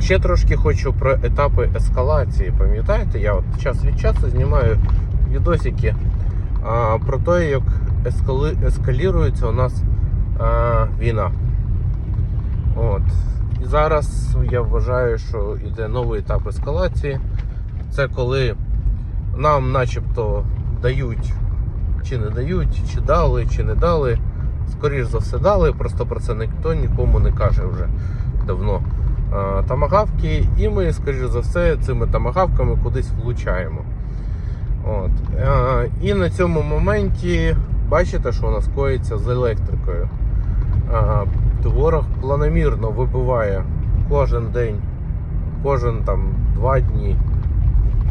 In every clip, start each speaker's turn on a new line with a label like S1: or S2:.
S1: Ще трошки хочу про етапи ескалації. Пам'ятаєте, я от час від часу знімаю відосики а, про те, як ескали... ескалірується у нас а, війна. От. І зараз я вважаю, що йде новий етап ескалації. Це коли нам начебто дають, чи не дають, чи дали, чи не дали. Скоріш за все дали, просто про це ніхто нікому не каже вже давно. Тамагавки, і ми, скоріш за все, цими тамагавками кудись влучаємо. От. І на цьому моменті бачите, що у нас коїться з електрикою. А, Ворог планомірно вибиває кожен день, кожен там два дні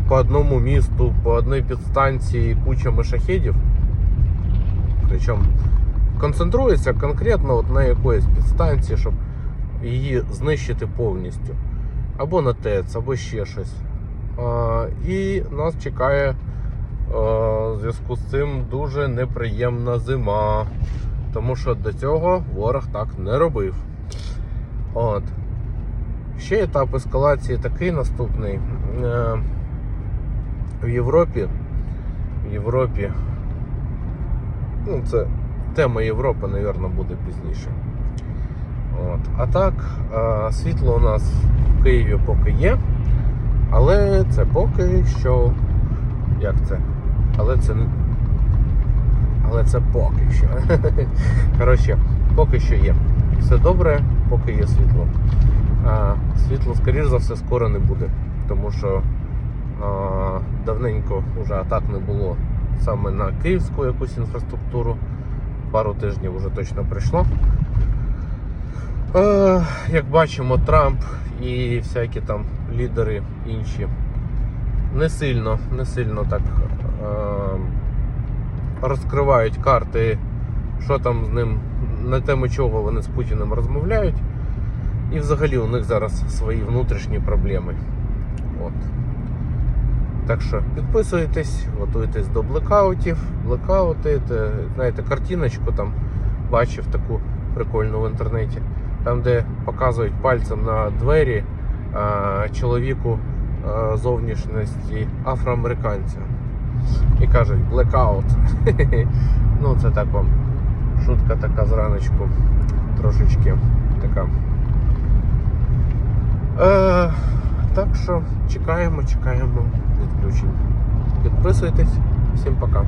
S1: по одному місту, по одній підстанції кучами шахедів. Причому концентрується конкретно от на якоїсь підстанції, щоб її знищити повністю. Або на ТЕЦ, або ще щось. І нас чекає а, в зв'язку з цим дуже неприємна зима. Тому що до цього ворог так не робив. От. Ще етап ескалації такий наступний. Е, В Європі. В Європі. Ну, це тема Європи, мабуть, буде пізніше. От. А так, світло у нас в Києві поки є. Але це поки що. Як це? Але це. Але це поки що. Коротше, поки що є. Все добре, поки є світло. А, світло, скоріш за все, скоро не буде. Тому що а, давненько вже атак не було саме на київську якусь інфраструктуру. Пару тижнів вже точно прийшло. Е, як бачимо, Трамп і всякі там лідери інші не сильно, не сильно так е, розкривають карти, що там з ним, на тему чого вони з Путіним розмовляють. І взагалі у них зараз свої внутрішні проблеми. От. Так що підписуйтесь, готуйтесь до блекаутів, блекаути, знаєте, картиночку там бачив таку прикольну в інтернеті. Там, де показують пальцем на двері чоловіку зовнішності афроамериканця. І кажуть blackout. ну, це так вам шутка така зраночку. Трошечки така. Е, так що чекаємо, чекаємо відключень. Підписуйтесь. Всім пока.